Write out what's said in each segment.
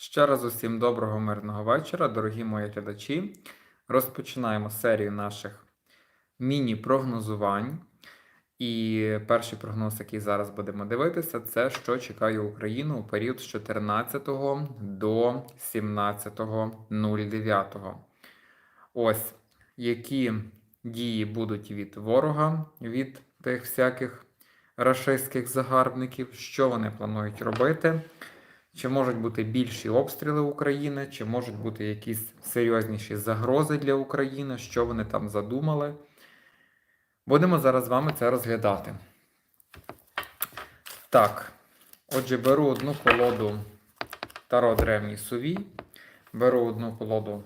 Ще раз усім доброго мирного вечора, дорогі мої глядачі. Розпочинаємо серію наших міні-прогнозувань. І перший прогноз, який зараз будемо дивитися, це що чекає Україну у період з 14 до 17.09. Ось які дії будуть від ворога, від тих всяких рашистських загарбників, що вони планують робити. Чи можуть бути більші обстріли України, чи можуть бути якісь серйозніші загрози для України, що вони там задумали. Будемо зараз з вами це розглядати. Так, отже, беру одну колоду Таро Древній Сувій, беру одну колоду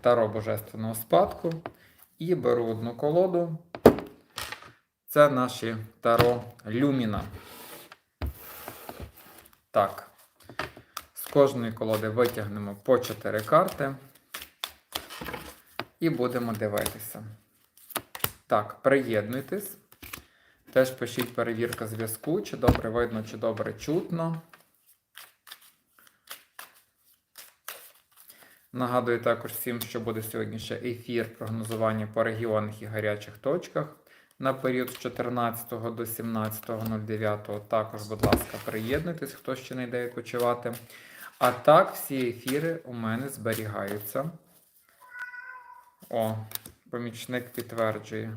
Таро Божественного спадку і беру одну колоду. Це наші Таро Люміна. Так. Кожної колоди витягнемо по 4 карти і будемо дивитися. Так, приєднуйтесь. Теж пишіть перевірка зв'язку, чи добре видно, чи добре чутно. Нагадую також всім, що буде сьогодні ще ефір прогнозування по регіонах і гарячих точках на період з 14 до 17.09. Також, будь ласка, приєднуйтесь, хто ще не йде відпочивати. А так, всі ефіри у мене зберігаються. О, помічник підтверджує.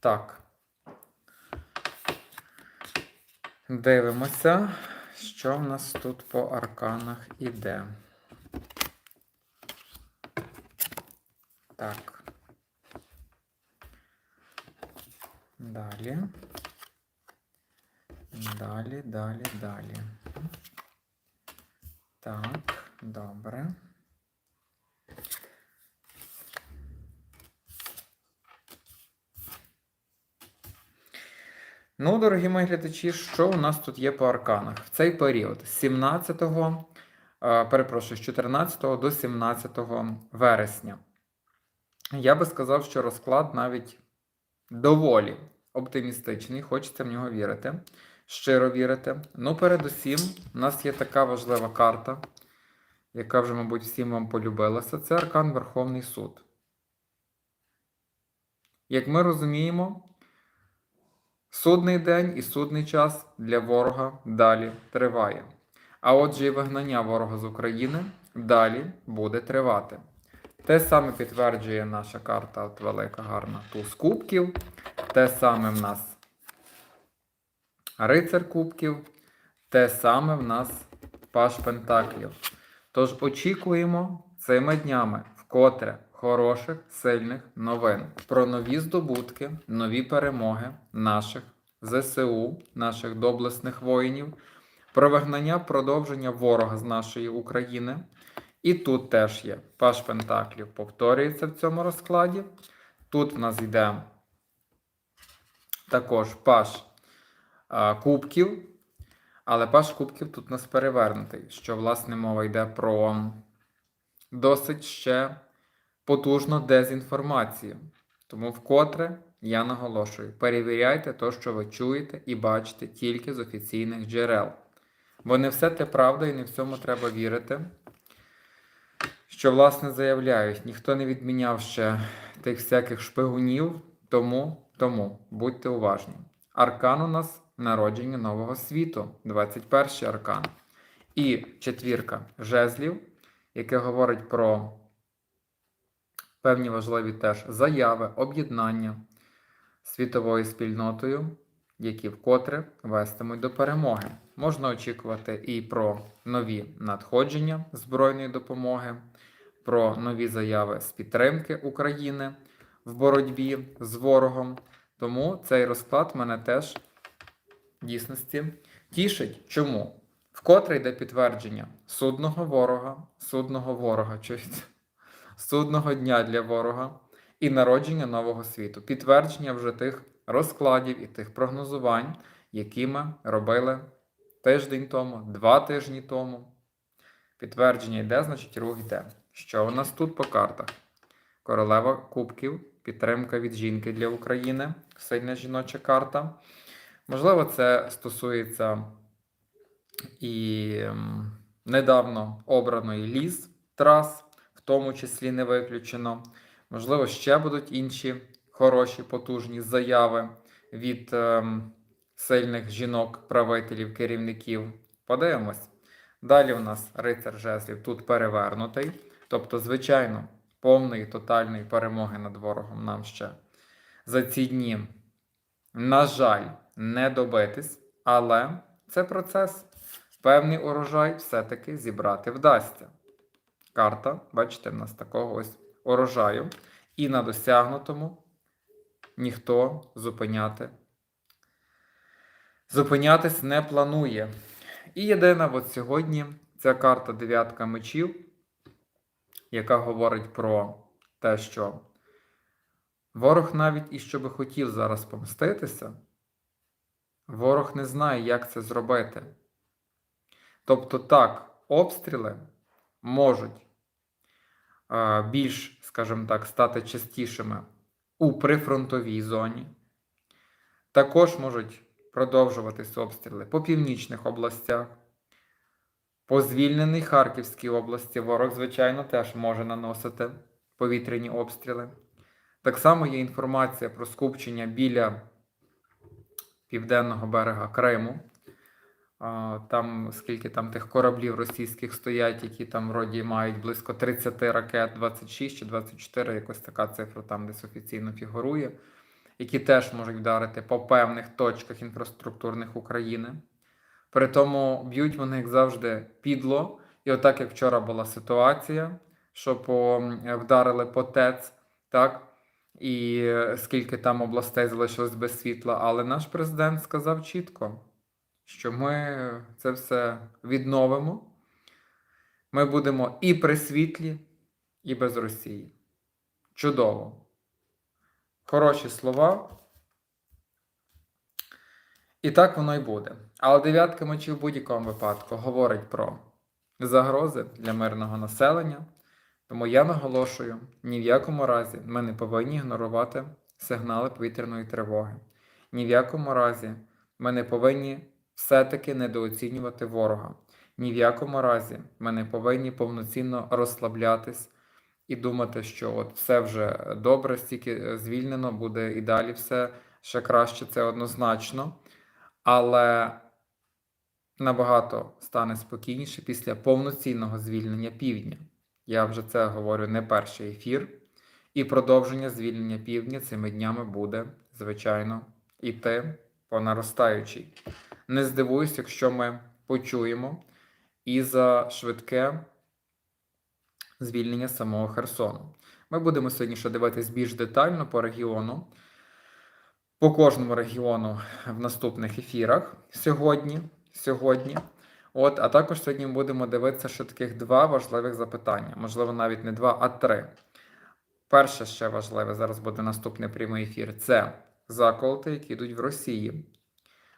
Так. Дивимося, що в нас тут по арканах іде. Так. Далі. Далі, далі, далі. Так, добре. Ну, дорогі мої глядачі, що у нас тут є по арканах? В цей період з 17, е, перепрошую, з 14 до 17 вересня. Я би сказав, що розклад навіть доволі оптимістичний, хочеться в нього вірити, щиро вірити. Ну, передусім, у нас є така важлива карта, яка вже, мабуть, всім вам полюбилася. Це Аркан Верховний суд. Як ми розуміємо, судний день і судний час для ворога далі триває. А отже, і вигнання ворога з України далі буде тривати. Те саме підтверджує наша карта, от велика гарна туз кубків. Те саме в нас рицар кубків, те саме в нас паш пентаклів. Тож очікуємо цими днями вкотре хороших, сильних новин про нові здобутки, нові перемоги наших ЗСУ, наших доблесних воїнів, про вигнання продовження ворога з нашої України. І тут теж є паш Пентаклів, повторюється в цьому розкладі. Тут в нас йде також паш а, кубків, але паш кубків тут у нас перевернутий, що, власне, мова йде про досить ще потужну дезінформацію. Тому вкотре я наголошую: перевіряйте те, що ви чуєте і бачите тільки з офіційних джерел. Бо не все те правда і не всьому треба вірити що, власне, заявляють, ніхто не відміняв ще тих всяких шпигунів, тому, тому будьте уважні. Аркан у нас народження нового світу, 21 аркан. І четвірка жезлів, яке говорить про певні важливі теж заяви, об'єднання світовою спільнотою, які вкотре вестимуть до перемоги. Можна очікувати і про нові надходження збройної допомоги про нові заяви з підтримки України в боротьбі з ворогом. Тому цей розклад мене теж в дійсності тішить. Чому? Вкотре йде підтвердження судного ворога, судного ворога, чуєте? судного дня для ворога і народження нового світу. Підтвердження вже тих розкладів і тих прогнозувань, які ми робили тиждень тому, два тижні тому. Підтвердження йде, значить рух йде. Що у нас тут по картах? Королева Кубків підтримка від жінки для України, сильна жіноча карта. Можливо, це стосується і ем, недавно обраної ліс трас, в тому числі не виключено. Можливо, ще будуть інші хороші, потужні заяви від ем, сильних жінок, правителів, керівників. Подивимось. Далі у нас рицар жезлів тут перевернутий. Тобто, звичайно, повної тотальної перемоги над ворогом нам ще за ці дні, на жаль, не добитись, але це процес. Певний урожай все-таки зібрати вдасться. Карта, бачите, в нас такого ось урожаю. І на досягнутому ніхто зупиняти. Зупинятись не планує. І єдина, от сьогодні ця карта дев'ятка мечів, яка говорить про те, що ворог навіть і що би хотів зараз помститися, ворог не знає, як це зробити. Тобто, так, обстріли можуть більш, скажімо так, стати частішими у прифронтовій зоні. Також можуть продовжуватись обстріли по північних областях. По звільненій Харківській області ворог, звичайно, теж може наносити повітряні обстріли. Так само є інформація про скупчення біля південного берега Криму. Там, скільки там тих кораблів російських стоять, які там вроді мають близько 30 ракет, 26 чи 24, якось така цифра там десь офіційно фігурує, які теж можуть вдарити по певних точках інфраструктурних України. При тому б'ють вони, як завжди, підло. І отак, як вчора була ситуація, що по, вдарили по ТЕЦ, так? І е, скільки там областей залишилось без світла. Але наш президент сказав чітко, що ми це все відновимо. Ми будемо і при світлі, і без Росії. Чудово. Хороші слова. І так воно й буде. Але дев'ятка мечів в будь-якому випадку говорить про загрози для мирного населення. Тому я наголошую, ні в якому разі ми не повинні ігнорувати сигнали повітряної тривоги. Ні в якому разі ми не повинні все-таки недооцінювати ворога. Ні в якому разі ми не повинні повноцінно розслаблятись і думати, що от все вже добре, стільки звільнено, буде і далі все ще краще, це однозначно. Але набагато стане спокійніше після повноцінного звільнення півдня. Я вже це говорю не перший ефір. І продовження звільнення півдня цими днями буде, звичайно, іти по наростаючій. Не здивуюсь, якщо ми почуємо і за швидке звільнення самого Херсону. Ми будемо сьогодні ще дивитись більш детально по регіону, по кожному регіону в наступних ефірах сьогодні. сьогодні. От, а також сьогодні ми будемо дивитися ще таких два важливих запитання. Можливо, навіть не два, а три. Перше ще важливе, зараз буде наступний прямий ефір це заколоти, які йдуть в Росії.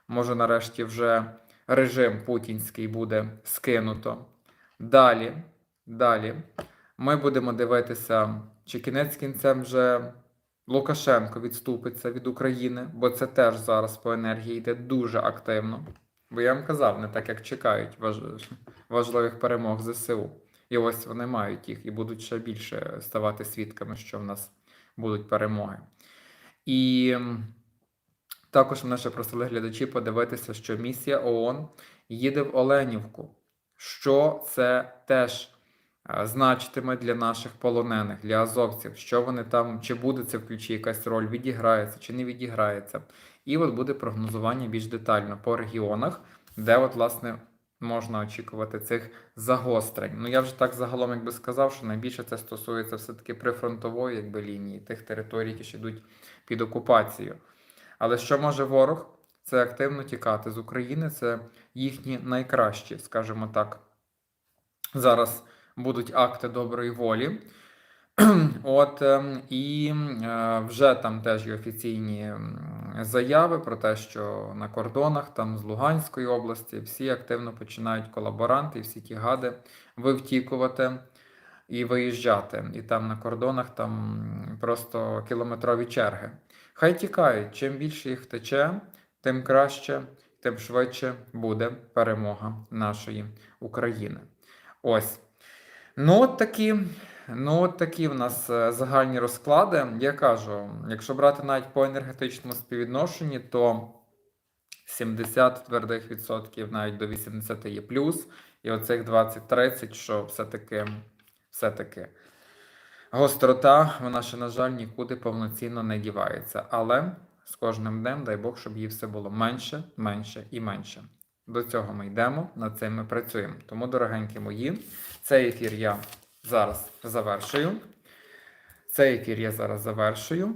Може, нарешті вже режим путінський буде скинуто. Далі, далі ми будемо дивитися, чи кінець кінцем вже Лукашенко відступиться від України, бо це теж зараз по енергії йде дуже активно. Бо я вам казав, не так як чекають важ... важливих перемог ЗСУ. І ось вони мають їх і будуть ще більше ставати свідками, що в нас будуть перемоги. І також мене ще просили глядачі подивитися, що місія ООН їде в Оленівку. Що це теж значитиме для наших полонених, для азовців, що вони там, чи буде це в ключі якась роль, відіграється, чи не відіграється. І от буде прогнозування більш детально по регіонах, де, от, власне, можна очікувати цих загострень. Ну, я вже так загалом якби сказав, що найбільше це стосується все-таки прифронтової якби, лінії, тих територій, які ще йдуть під окупацією. Але що може ворог? Це активно тікати з України, це їхні найкращі, скажімо так. Зараз будуть акти доброї волі. От ем, і е, вже там теж є офіційні заяви про те, що на кордонах там з Луганської області всі активно починають колаборанти, всі ті гади вивтікувати і виїжджати. І там на кордонах там просто кілометрові черги. Хай тікають. Чим більше їх втече, тим краще, тим швидше буде перемога нашої України. Ось. Ну, от такі, ну, от такі в нас е, загальні розклади. Я кажу, якщо брати навіть по енергетичному співвідношенні, то 70 твердих відсотків навіть до 80 є плюс, і оцих 20-30, що все-таки, все-таки гострота, вона ще, на жаль, нікуди повноцінно не дівається. Але з кожним днем, дай Бог, щоб її все було менше, менше і менше. До цього ми йдемо, над цим ми працюємо. Тому, дорогенькі мої, цей ефір я зараз завершую. Цей ефір я зараз завершую.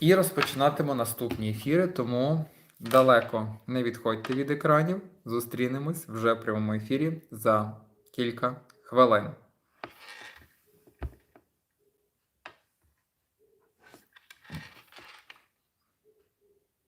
І розпочинатиму наступні ефіри, тому далеко не відходьте від екранів. Зустрінемось вже в прямому ефірі за кілька хвилин.